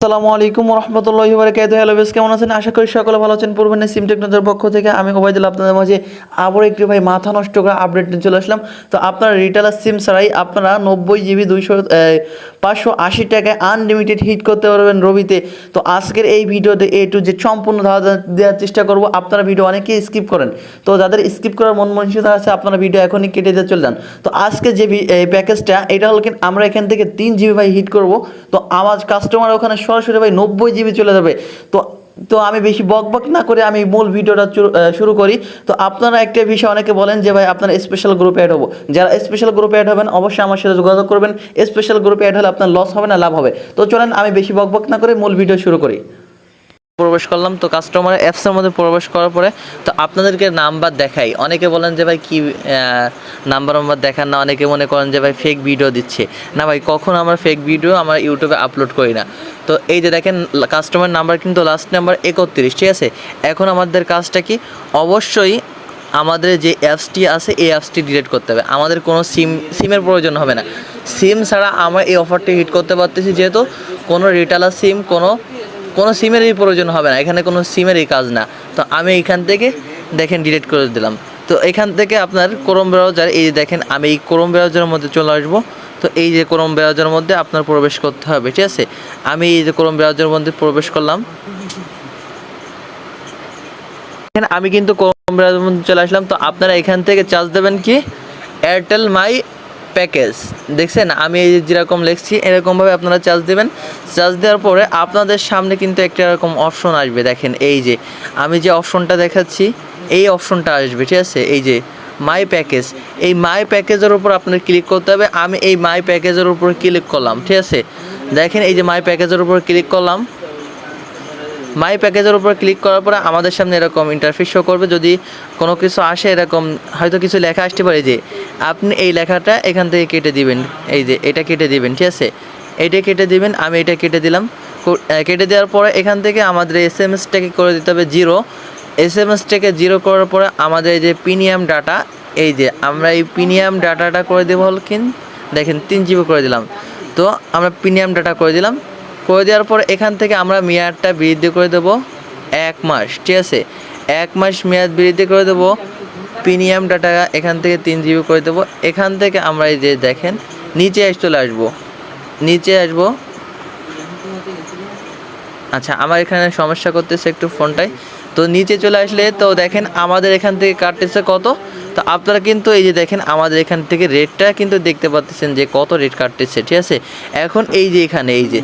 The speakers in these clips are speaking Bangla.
আসসালামু আলাইকুম রহমতুল্লাহি বারাকাতুহু হ্যালো বেস কেমন আছেন? আশা করি সকলে ভালো আছেন। পূর্বের সিম টেকনোলজির পক্ষ থেকে আমি ওবাইদুল আপনাদের মাঝে আবার একটি ভাই মাথা নষ্ট করে আপডেট নিয়ে চলে আসলাম। তো আপনারা রিটেলার সিম ছাড়াই আপনারা নব্বই জিবি দুইশো পাঁচশো আশি টাকায় আনলিমিটেড হিট করতে পারবেন রবিতে। তো আজকের এই ভিডিওতে এ টু যে সম্পূর্ণ ধারণা দেওয়ার চেষ্টা করব। আপনারা ভিডিও অনেকেই স্কিপ করেন। তো যাদের স্কিপ করার মন মানসিকতা আছে, আপনারা ভিডিও এখনই কেটে দিয়ে চলে যান। তো আজকে যে প্যাকেজটা এটা হলো আমরা এখান থেকে তিন জিবি ভাই হিট করব। তো আমার কাস্টমার ওখানে সরাসরি ভাই নব্বই জিবি চলে যাবে। তো তো আমি বেশি বক বক না করে আমি মূল ভিডিওটা শুরু করি। তো আপনারা একটা বিষয় অনেকে বলেন যে ভাই আপনার স্পেশাল গ্রুপে অ্যাড হব। যারা স্পেশাল গ্রুপে অ্যাড হবেন অবশ্যই আমার সাথে যোগাযোগ করবেন। স্পেশাল গ্রুপে অ্যাড হলে আপনার লস হবে না, লাভ হবে। তো চলেন আমি বেশি বক বক না করে মূল ভিডিও শুরু করি। প্রবেশ করলাম। তো কাস্টমার অ্যাপসের মধ্যে প্রবেশ করার পরে তো আপনাদেরকে নাম্বার দেখাই। অনেকে বলেন যে, ভাই, কি নাম্বার নাম্বার দেখান না। অনেকে মনে করেন যে, ভাই ফেক ভিডিও দিচ্ছে। না, ভাই, কখন আমার ফেক ভিডিও আমার ইউটিউবে আপলোড করি না। তো এই যে দেখেন কাস্টমার নাম্বার কিন্তু লাস্ট নাম্বার একত্রিশ, ঠিক আছে? এখন আমাদের কাজটা কি? অবশ্যই আমাদের যে অ্যাপসটি আছে, এই অ্যাপসটি ডিলিট করতে হবে। আমাদের কোনো সিম সিমের প্রয়োজন হবে না। সিম ছাড়া আমরা এই অফারটি হিট করতে পারতেছি, যেহেতু কোনো রিটেলার সিম কোনো কোনো সিমেরই প্রয়োজন হবে না, এখানে কোনো সিমেরই কাজ না। তো আমি এখান থেকে দেখেন ডিলিট করে দিলাম। তো এখান থেকে আপনার ক্রোম ব্রাউজার এই যে দেখেন, আমি এই ক্রোম ব্রাউজারের মধ্যে চলে আসব। তো এই যে ক্রোম ব্রাউজারের মধ্যে আপনার প্রবেশ করতে হবে, ঠিক আছে? আমি এই যে ক্রোম ব্রাউজারের মধ্যে প্রবেশ করলাম। আমি কিন্তু ক্রোম ব্রাউজারের মধ্যে চলে আসলাম। তো আপনারা এখান থেকে চার্জ দেবেন কি? এয়ারটেল মাই প্যাকেজ দেখছেন? আমি এই যেরকম লিখছি, এরকমভাবে আপনারা চার্জ দেবেন। চার্জ দেওয়ার পরে আপনাদের সামনে কিন্তু একটা এরকম অপশন আসবে। দেখেন, এই যে, আমি যে অপশনটা দেখাচ্ছি, এই অপশনটা আসবে, ঠিক আছে? এই যে মাই প্যাকেজ এই মাই প্যাকেজের উপর আপনার ক্লিক করতে হবে। আমি এই মাই প্যাকেজের উপর ক্লিক করলাম, ঠিক আছে? দেখেন, এই যে মাই প্যাকেজের উপর ক্লিক করলাম। মাই প্যাকেজের উপর ক্লিক করার পরে আমাদের সামনে এরকম ইন্টারফেস শো করবে। যদি কোনো কিছু আসে, এরকম হয়তো কিছু লেখা আসতে পারে যে আপনি এই লেখাটা এখান থেকে কেটে দিবেন, এই যে এটা কেটে দিবেন, ঠিক আছে? এটা কেটে দিবেন, আমি এটা কেটে দিলাম। কেটে দেওয়ার পরে এখান থেকে আমাদের এস এম এসটাকে করে দিতে হবে জিরো এস এম এসটাকে জিরো করার পরে আমাদের এই যে প্রিমিয়াম ডাটা এই যে আমরা এই প্রিমিয়াম ডাটাটা করে দেবো হল কিন? দেখেন তিন জিবি করে দিলাম। তো আমরা প্রিমিয়াম ডাটা করে দিলাম। করে দেওয়ার পর এখান থেকে আমরা মেয়াদটা বৃদ্ধি করে দেবো এক মাস, ঠিক আছে? এক মাস মেয়াদ বৃদ্ধি করে দেবো প্রিমিয়াম ডাটা এখান থেকে তিন জিবি করে দেবো। এখান থেকে আমরা এই যে দেখেন, নিচে চলে আসব, নিচে আসব। আচ্ছা আমার এখানে সমস্যা করতেছে একটু ফোনটায়। তো নিচে চলে আসলে তো দেখেন আমাদের এখান থেকে কাটতেছে কত? তো আপনারা কিন্তু এই যে দেখেন আমাদের এখান থেকে রেটটা কিন্তু দেখতে পাচ্ছেন যে কত রেট কাটতেছে, ঠিক আছে? এখন এই যে এখানে, এই যে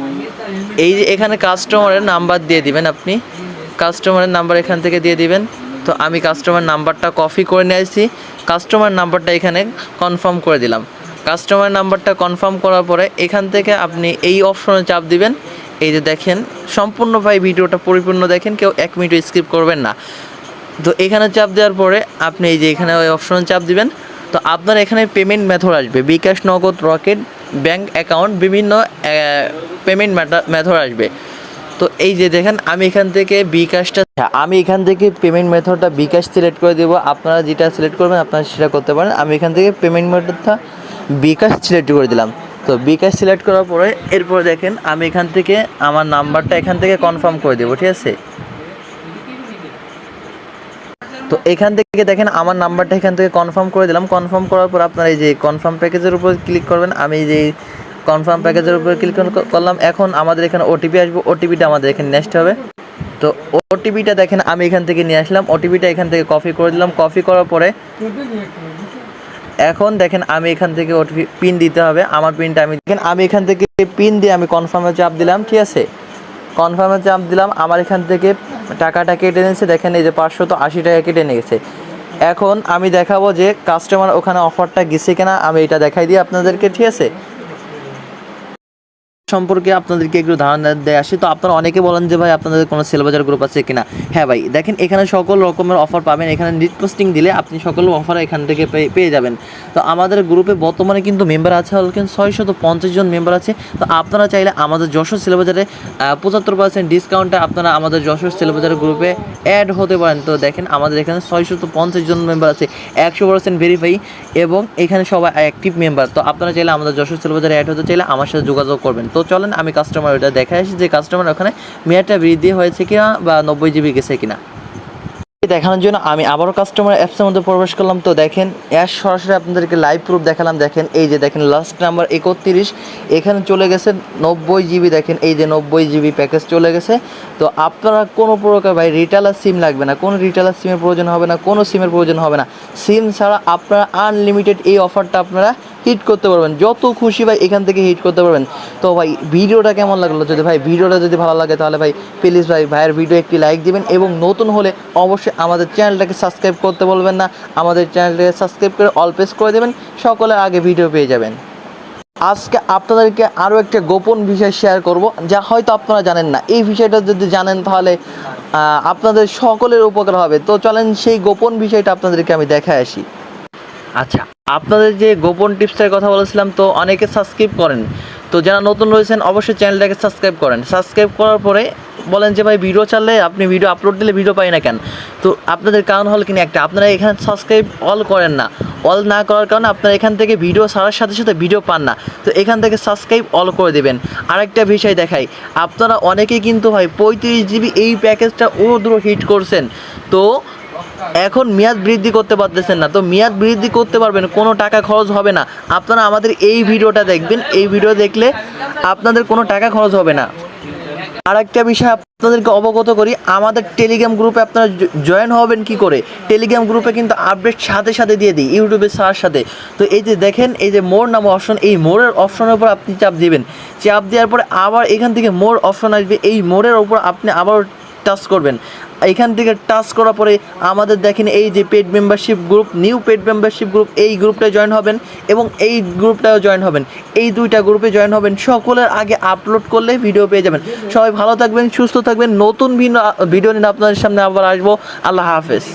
এই যে এখানে কাস্টমারের নাম্বার দিয়ে দিবেন আপনি। কাস্টমারের নাম্বার এখান থেকে দিয়ে দিবেন। তো আমি কাস্টমার নাম্বারটা কপি করে নিয়ে আসছি। কাস্টমার নাম্বারটা এখানে কনফার্ম করে দিলাম। কাস্টমার নাম্বারটা কনফার্ম করার পরে এখান থেকে আপনি এই অপশনে চাপ দিবেন। এই যে দেখেন, সম্পূর্ণ ভাই ভিডিওটা পরিপূর্ণ দেখেন, কেউ এক মিনিট স্কিপ করবেন না। তো এখানে চাপ দেওয়ার পরে আপনি এই যে এখানে ওই অপশনে চাপ দিবেন। তো আপনার এখানে পেমেন্ট মেথড আসবে। BKash, Nagad, Rocket bank account বিভিন্ন পেমেন্ট মেথড আসবে। তো এই যে দেখেন, আমি এখান থেকে বিকাশটা আমি এখান থেকে পেমেন্ট মেথডটা বিকাশ সিলেক্ট করে দেবো। আপনারা যেটা সিলেক্ট করবেন, আপনারা সেটা করতে পারেন। আমি এখান থেকে পেমেন্ট মেথডটা বিকাশ সিলেক্ট করে দিলাম। তো বিকাশ সিলেক্ট করার পরে, এরপর দেখেন, আমি এখান থেকে আমার নাম্বারটা এখান থেকে কনফার্ম করে দেবো, ঠিক আছে? তো এখান থেকে দেখেন আমার নাম্বারটা এখান থেকে কনফার্ম করে দিলাম। কনফার্ম করার পর আপনার এই যে কনফার্ম প্যাকেজের উপর ক্লিক করবেন, আমি যে কনফার্ম প্যাকেজের উপর ক্লিক করলাম। এখন আমাদের এখানে ওটিপি আসবে ওটিপিটা আমাদের এখানে নেক্সট হবে। তো ওটিপিটা দেখেন, আমি এখান থেকে নিয়ে আসলাম। ওটিপিটা এখান থেকে কপি করে দিলাম। কপি করার পরে এখন দেখেন, আমি এখান থেকে ওটিপি পিন দিতে হবে। আমার পিনটা আমি দেখেন, আমি এখান থেকে পিন দিয়ে আমি কনফার্মে চাপ দিলাম, ঠিক আছে? কনফার্মে চাপ দিলাম। আমার এখান থেকে টাকাটা কেটে নিয়েছে। দেখেন এই যে পাঁচশো তো আশি টাকা কেটে নিয়েছে। এখন আমি দেখাবো যে কাস্টমার ওখানে অফারটা গেছে কিনা। আমি এটা দেখাই দিই আপনাদেরকে, ঠিক আছে? সম্পর্কে আপনাদেরকে একটু ধারণা দেয় আসি। তো আপনারা অনেকে বলেন যে, ভাই, আপনাদের কোনো সেলবাজার গ্রুপ আছে কিনা? হ্যাঁ ভাই, দেখেন, এখানে সকল রকমের অফার পাবেন। এখানে নিট পোস্টিং দিলে আপনি সকল অফার এখান থেকে পেয়ে- যাবেন। তো আমাদের গ্রুপে বর্তমানে কিন্তু মেম্বার আছে কিন্তু ছয়শত পঞ্চাশ জন মেম্বার আছে। তো আপনারা চাইলে আমাদের যশোর সেলবাজারে পঁচাত্তর পার্সেন্ট ডিসকাউন্টে আপনারা আমাদের যশোর সেলবাজার গ্রুপে অ্যাড হতে পারেন। তো দেখেন, আমাদের এখানে ছয়শত পঞ্চাশ জন মেম্বার আছে, একশো পার্সেন্ট ভেরিফাই এবং এখানে সবাই অ্যাক্টিভ মেম্বার তো আপনারা চাইলে আমাদের যশোর সেলবাজারে অ্যাড হতে চাইলে আমার সাথে যোগাযোগ করবেন। তো চলেন আমি কাস্টমার ওটা দেখে আসি যে কাস্টমার ওখানে মেয়াদটা বৃদ্ধি হয়েছে কিনা বা নব্বই জিবি গেছে কিনা। দেখানোর জন্য আমি আবারও কাস্টমার অ্যাপসের মধ্যে প্রবেশ করলাম। তো দেখেন, এর সরাসরি আপনাদেরকে লাইভ প্রুফ দেখালাম। দেখেন, এই যে দেখেন লাস্ট নাম্বার একত্রিশ। এখানে চলে গেছে নব্বই জিবি দেখেন, এই যে নব্বই জিবি প্যাকেজ চলে গেছে। তো আপনারা কোনো প্রকার ভাই রিটেলার সিম লাগবে না। কোনো রিটেলার সিমের প্রয়োজন হবে না, কোনো সিমের প্রয়োজন হবে না। সিম ছাড়া আপনারা আনলিমিটেড এই অফারটা আপনারা হিট করতে পারবেন। যত খুশি ভাই এখান থেকে হিট করতে পারবেন। তো ভাই, ভিডিওটা কেমন লাগল? যদি ভাই ভিডিওটা যদি ভালো লাগে, তাহলে ভাই প্লিজ ভাই ভাইয়ের ভিডিও একটি লাইক দিবেন এবং নতুন হলে অবশ্যই আমাদের চ্যানেলটাকে সাবস্ক্রাইব করতে বলবেন না। আমাদের চ্যানেলটাকে সাবস্ক্রাইব করে অল প্রেস করে দেবেন। সকলের আগে ভিডিও পেয়ে যাবেন। আজকে আপনাদেরকে আরও একটা গোপন বিষয় শেয়ার করব, যা হয়তো আপনারা জানেন না। এই বিষয়টা যদি জানেন, তাহলে আপনাদের সকলের উপকার হবে। তো চলেন সেই গোপন বিষয়টা আপনাদেরকে আমি দেখায় আসি। আচ্ছা আপনাদের যে গোপন টিপসের কথা বলেছিলাম, তো অনেকে সাবস্ক্রাইব করেন। তো যারা নতুন রয়েছেন, অবশ্যই চ্যানেলটাকে সাবস্ক্রাইব করেন। সাবস্ক্রাইব করার পরে বলেন যে, ভাই ভিডিও চাললে আপনি ভিডিও আপলোড দিলে ভিডিও পাই না কেন? তো আপনাদের কারণ হল কিনা একটা, আপনারা এখানে সাবস্ক্রাইব অল করেন না। অল না করার কারণে আপনারা এখান থেকে ভিডিও ছাড়ার সাথে সাথে ভিডিও পান না। তো এখান থেকে সাবস্ক্রাইব অল করে দেবেন। আরেকটা বিষয় দেখাই, আপনারা অনেকেই কিন্তু ভাই, পঁয়ত্রিশ জিবি এই প্যাকেজটা ও দূর হিট করছেন। তো এখন মেয়াদ বৃদ্ধি করতে পারতেছেন না। তো মেয়াদ বৃদ্ধি করতে পারবেন, কোনো টাকা খরচ হবে না। আপনারা আমাদের এই ভিডিওটা দেখবেন। এই ভিডিও দেখলে আপনাদের কোনো টাকা খরচ হবে না। আর একটা বিষয় আপনাদেরকে অবগত করি, আমাদের টেলিগ্রাম গ্রুপে আপনারা জয়েন হবেন কি করে? টেলিগ্রাম গ্রুপে কিন্তু আপডেট সাথে সাথে দিয়ে দিই ইউটিউবের সার সাথে। তো এই যে দেখেন, এই যে মোর নাম অপশন এই মোরের অপশনের উপর আপনি চাপ দিবেন। চাপ দেওয়ার পরে আবার এখান থেকে মোর অপশন আসবে। এই মোরের উপর আপনি আবার টাচ করবেন। এখান থেকে টাচ করার পরে আমাদের দেখেন এই যে paid membership group new paid membership group এই গ্রুপটায় জয়েন হবেন এবং এই গ্রুপটাও জয়েন হবেন। এই দুইটা গ্রুপে জয়েন হবেন। সকলের আগে আপলোড করলে ভিডিও পেয়ে যাবেন। সবাই ভালো থাকবেন, সুস্থ থাকবেন। নতুন ভিন্ন ভিডিও নিয়ে আপনাদের সামনে আবার আসব। আল্লাহ হাফেজ।